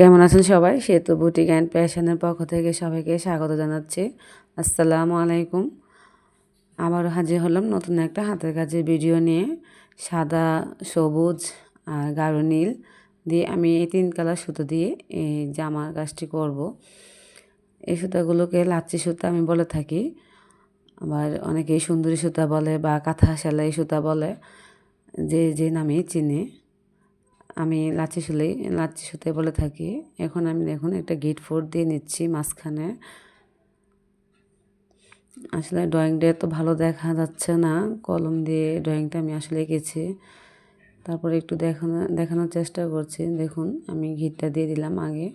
কেমন আছেন সবাই? সেতু বুটিক অ্যান্ড প্যাশনের পক্ষ থেকে সবাইকে স্বাগত জানাচ্ছি। আসসালামু আলাইকুম। আবারও হাজির হলাম নতুন একটা হাতের কাজের ভিডিও নিয়ে। সাদা, সবুজ আর গাঢ় নীল দিয়ে আমি এই তিন কালার সুতো দিয়ে এই জামার কাজটি করব। এই সুতাগুলোকে লাচ্ছি সুতা আমি বলে থাকি। আবার অনেকেই সুন্দরী সুতা বলে বা কাঁথা সেলাই সুতা বলে, যে যে নামে চিনে। আমি লাচি শুলেই লাচি শুতে বলে থাকি। এখন আমি দেখুন একটা গেট ফোর দিয়ে নিচ্ছি মাঝখানে। আসলে ড্রয়িংটা এত ভালো দেখা যাচ্ছে না। কলম দিয়ে ড্রয়িংটা আমি আসলে এঁকেছি। তারপরে একটু দেখানো, দেখানোর চেষ্টা করছি। দেখুন, আমি ঘিটটা দিয়ে দিলাম আগে,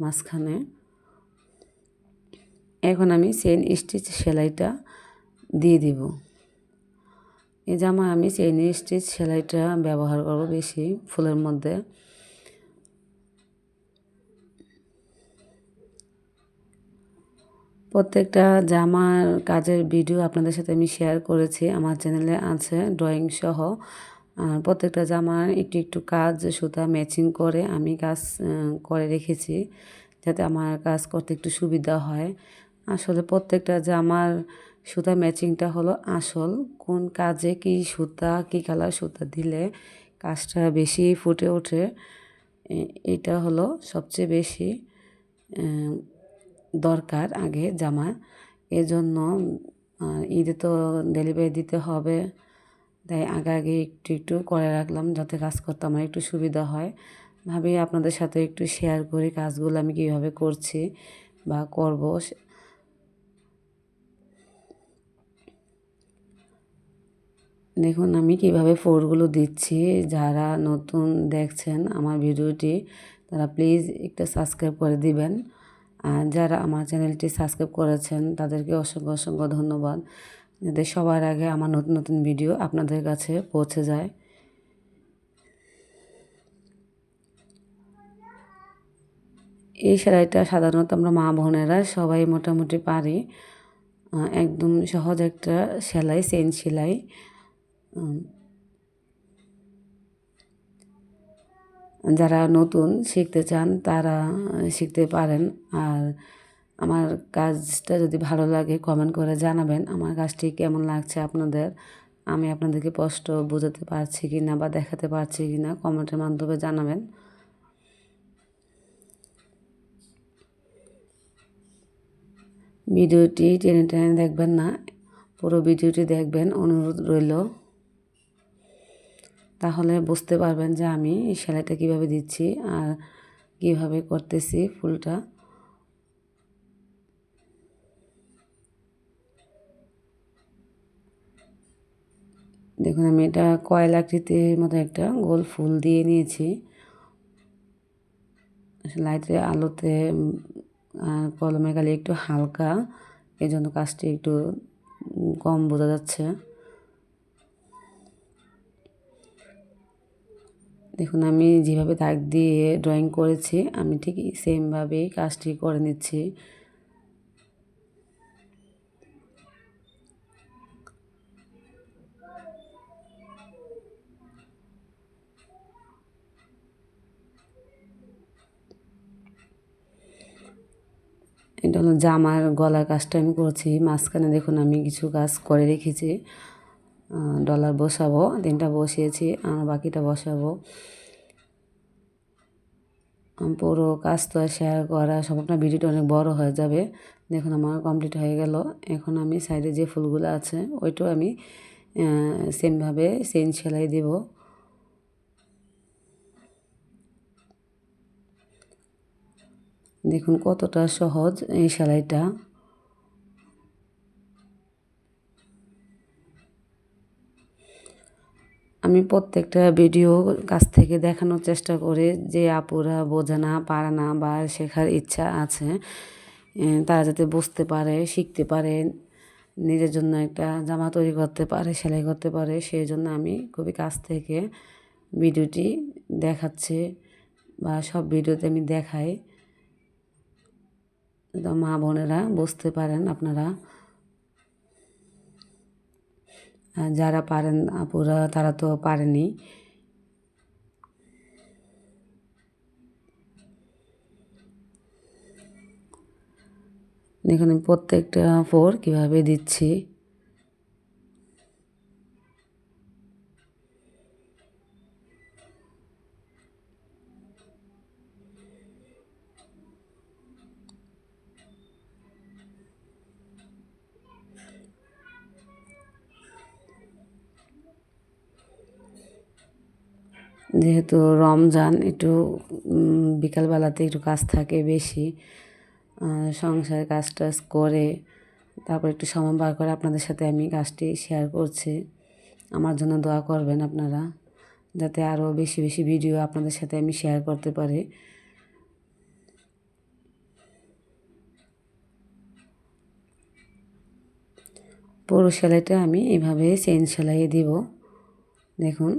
মাঝখানে। এখন আমি সেন স্টিচ সেলাইটা দিয়ে দিব। এই জামা আমি চেইন স্টিচ সেলাইটা ব্যবহার করব বেশি ফুলের মধ্যে। প্রত্যেকটা জামার কাজের ভিডিও আপনাদের সাথে আমি শেয়ার করেছি, আমার চ্যানেলে আছে ড্রয়িং সহ। আর প্রত্যেকটা জামার একটু একটু কাজ, সুতা ম্যাচিং করে আমি কাজ করে রেখেছি, যাতে আমার কাজ করতে একটু সুবিধা হয়। আসলে প্রত্যেকটা জামার সুতা ম্যাচিংটা হলো আসল, কোন কাজে কি সুতা, কি কালার সুতা দিলে কাজটা বেশি ফুটে ওঠে এটা হলো সবচেয়ে বেশি দরকার আগে জামার এজন্য ঈদে তো ডেলিভারি দিতে হবে, তাই আগে আগে একটু একটু করে রাখলাম যাতে কাজ করতে আমার একটু সুবিধা হয়। ভাবি আপনাদের সাথে একটু শেয়ার করি কাজগুলো আমি কীভাবে করছি বা করব দেখুন, আমি কীভাবে ফোরগুলো দিচ্ছি। যারা নতুন দেখছেন আমার ভিডিওটি, তারা প্লিজ একটা সাবস্ক্রাইব করে দিবেন। আর যারা আমার চ্যানেলটি সাবস্ক্রাইব করেছেন, তাদেরকে অসংখ্য অসংখ্য ধন্যবাদ। যাতে সবার আগে আমার নতুন নতুন ভিডিও আপনাদের কাছে পৌঁছে যায়। এই সেলাইটা সাধারণত আমরা মা বোনেরা সবাই মোটামুটি পারি। একদম সহজ একটা সেলাই চেন সেলাই। যারা নতুন শিখতে চান, তারা শিখতে পারেন। আর আমার কাজটা যদি ভালো লাগে কমেন্ট করে জানাবেন আমার কাজটি কেমন লাগছে আপনাদের। আমি আপনাদেরকে স্পষ্ট বোঝাতে পারছি কি না বা দেখাতে পারছি কি না কমেন্টের মাধ্যমে জানাবেন। ভিডিওটি টেনে টেনে দেখবেন না, পুরো ভিডিওটি দেখবেন। অনুরোধ রইল। তাহলে বুঝতে পারবেন যে আমি এই সেলাইটা কীভাবে দিচ্ছি আর কীভাবে করতেছি ফুলটা। দেখুন, আমি এটা কয়লা আকৃতির মতো একটা গোল ফুল দিয়ে নিয়েছি। লাইটের আলোতে আর কলমের কালি একটু হালকা এই জন্য কাজটি একটু কম বোঝা যাচ্ছে। দেখুন, আমি যেভাবে দাগ দিয়ে ড্রয়িং করেছি, আমি ঠিক সেমভাবেই কাজটি করে নিচ্ছি। এটা হলো জামার গলার কাজটা আমি করছি। মাঝখানে দেখুন, আমি কিছু কাজ করে রেখেছি। ডলার বসাবো তিনটা বসিয়েছি, আর বাকিটা বসাবো। পুরো কাজ তো শেয়ার করা সব আপনার ভিডিওটা অনেক বড় হয়ে যাবে। দেখুন, আমার কমপ্লিট হয়ে গেল। এখন আমি সাইডে যে ফুলগুলো আছে, ওইটাও আমি সেমভাবে সেন সেলাই দেব। দেখুন, কতটা সহজ এই সেলাইটা। আমি প্রত্যেকটা ভিডিও কাছ থেকে দেখানোর চেষ্টা করি যে আপুরা বোঝে না, পারে না বা শেখার ইচ্ছা আছে। তারা যাতে বুঝতে পারে, শিখতে পারে, নিজের জন্য একটা জামা তৈরি করতে পারে, সেলাই করতে পারে, সেই জন্য আমি খুবই কাছ থেকে ভিডিওটি দেখাচ্ছি বা সব ভিডিওতে আমি দেখাই। মা বোনেরা বুঝতে পারেন, আপনারা যারা পারেন আপুরা তারা তো পারেনি। এখানে প্রত্যেকটা ফোর কীভাবে দিচ্ছি। যেহেতু রমজান একটু বিকালবেলাতে একটু কাজ থাকে বেশি সংসারের কাজ টাজ করে, তারপর একটু সময় বার করে আপনাদের সাথে আমি কাজটি শেয়ার করছি। আমার জন্য দোয়া করবেন আপনারা, যাতে আরও বেশি বেশি ভিডিও আপনাদের সাথে আমি শেয়ার করতে পারি। পুরো সেলাইটা আমি এভাবে চেন সেলাইয়ে দিব। দেখুন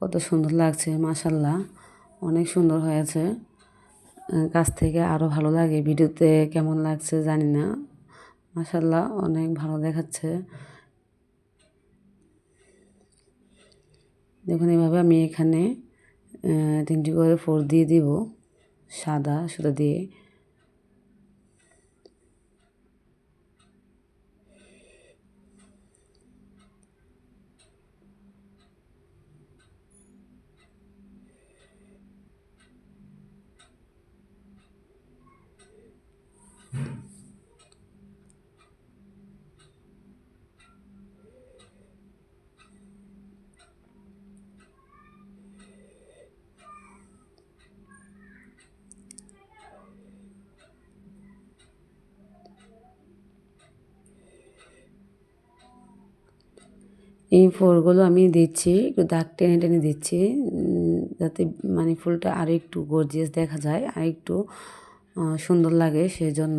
কত সুন্দর লাগছে, মাশাল্লাহ। অনেক সুন্দর হয়েছে। কাছ থেকে আরও ভালো লাগে, ভিডিওতে কেমন লাগছে জানি না। মাশাল্লাহ, অনেক ভালো দেখাচ্ছে। দেখুন, এভাবে আমি এখানে তিনটি করে ফোর দিয়ে দিব। সাদা, সুতো দিয়ে। এই ফুলগুলো আমি দিচ্ছি, একটু দাগ টেনে টেনে দিচ্ছি যাতে মানে ফুলটা আরও একটু গর্জিয়াস দেখা যায়, আর একটু সুন্দর লাগে সেই জন্য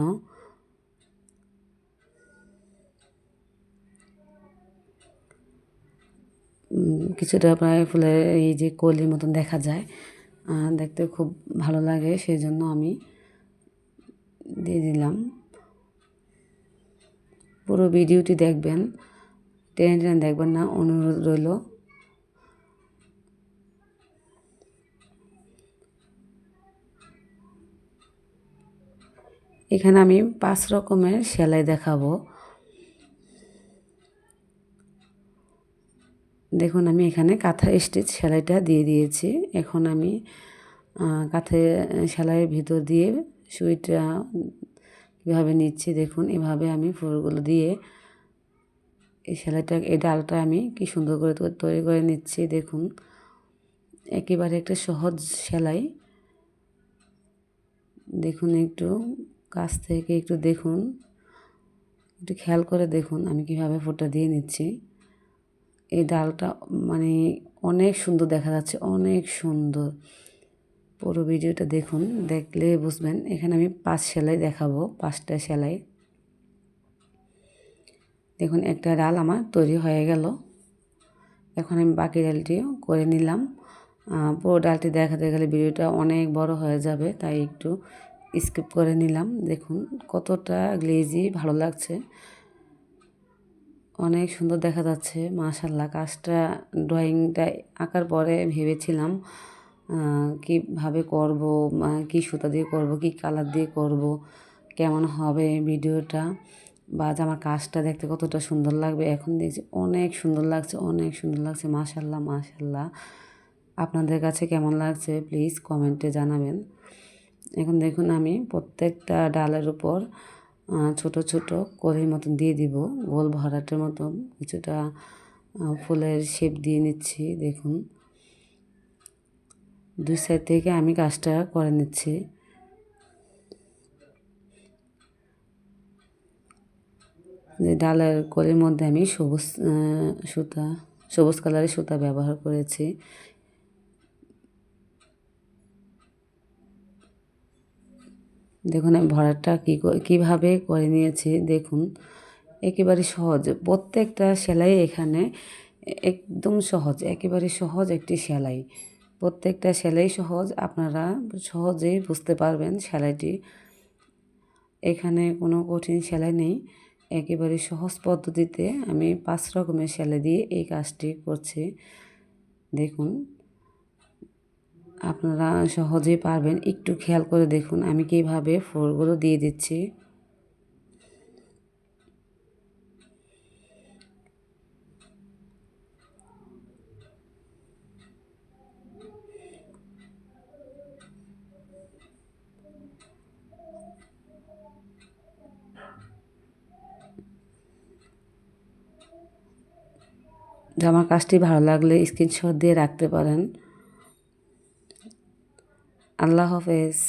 কিছুটা প্রায় ফুলের এই যে কলির মতন দেখা যায় দেখতে খুব ভালো লাগে সেই জন্য আমি দিয়ে দিলাম। পুরো ভিডিওটি দেখবেন। টেনে টেনে দেখবেন না, অনুরোধ রইল। এখানে আমি পাঁচ রকমের সেলাই দেখাবো। দেখুন, আমি এখানে কাঁথা স্টিচ সেলাইটা দিয়ে দিয়েছি। এখন আমি কাঁথা সেলাইয়ের ভিতর দিয়ে সুইটা কীভাবে নিচ্ছি, দেখুন, এভাবে আমি ফুলগুলো দিয়ে এই সেলাইটা, এই ডালটা আমি কি সুন্দর করে তৈরি করে নিচ্ছি, দেখুন। একেবারে একটা সহজ সেলাই। দেখুন একটু, কাছ থেকে একটু দেখুন। একটু খেয়াল করে দেখুন আমি কীভাবে ফোটা দিয়ে নিচ্ছি। এই ডালটা মানে অনেক সুন্দর দেখা যাচ্ছে, অনেক সুন্দর। পুরো ভিডিওটা দেখুন, দেখলে বুঝবেন। এখানে আমি পাঁচ সেলাই দেখাবো, পাঁচটা সেলাই। দেখুন, একটা ডাল আমার তৈরি হয়ে গেল। এখন আমি বাকি ডালটিও করে নিলাম। পুরো ডালটি দেখাতে গেলে ভিডিওটা অনেক বড় হয়ে যাবে, তাই একটু স্কিপ করে নিলাম। দেখুন, কতটা গ্লেজি ভালো লাগছে। অনেক সুন্দর দেখা যাচ্ছে মাশাল্লাহ কাজটা ড্রয়িংটা আঁকার পরে ভেবেছিলাম কীভাবে করব কি সুতা দিয়ে করব, কি কালার দিয়ে করব, কেমন হবে ভিডিওটা। বা আমার কাজটা দেখতে কতটা সুন্দর লাগবে, এখন দেখছি অনেক সুন্দর লাগছে, অনেক সুন্দর লাগছে মাশাল্লাহ মাশাল্লাহ আপনাদের কাছে কেমন লাগছে প্লিজ কমেন্টে জানাবেন। এখন দেখুন আমি প্রত্যেকটা ডালের উপর ছোট ছোট কড়ির মতন দিয়ে দিব, গোল ভরাটের মতন কিছুটা ফুলের শেপ দিয়ে নিচ্ছি, দেখুন। দুই সাইড থেকে আমি কাজটা করে নিচ্ছি। যে ডালের কলির মধ্যে আমি সবুজ সুতা, সবুজ কালারের সুতা ব্যবহার করেছি। দেখুন, আমি ভরাটটা কী, কীভাবে করে নিয়েছি, দেখুন। একেবারে সহজ। প্রত্যেকটা সেলাই এখানে একদম সহজ, একেবারে সহজ একটি সেলাই। প্রত্যেকটা সেলাই সহজ, আপনারা সহজেই বুঝতে পারবেন সেলাইটি। এখানে কোনো কঠিন সেলাই নেই। একেবারে সহজ পদ্ধতিতে আমি পাঁচ রকমের শ্যালে দিয়ে এই কাজটি করছি। দেখুন, আপনারা সহজেই পারবেন। একটু খেয়াল করে দেখুন আমি কীভাবে ফুলগুলো দিয়ে দিচ্ছি। জামার কাজটি ভালো লাগলে স্ক্রিনশট দিয়ে রাখতে পারেন। আল্লাহ হাফেজ।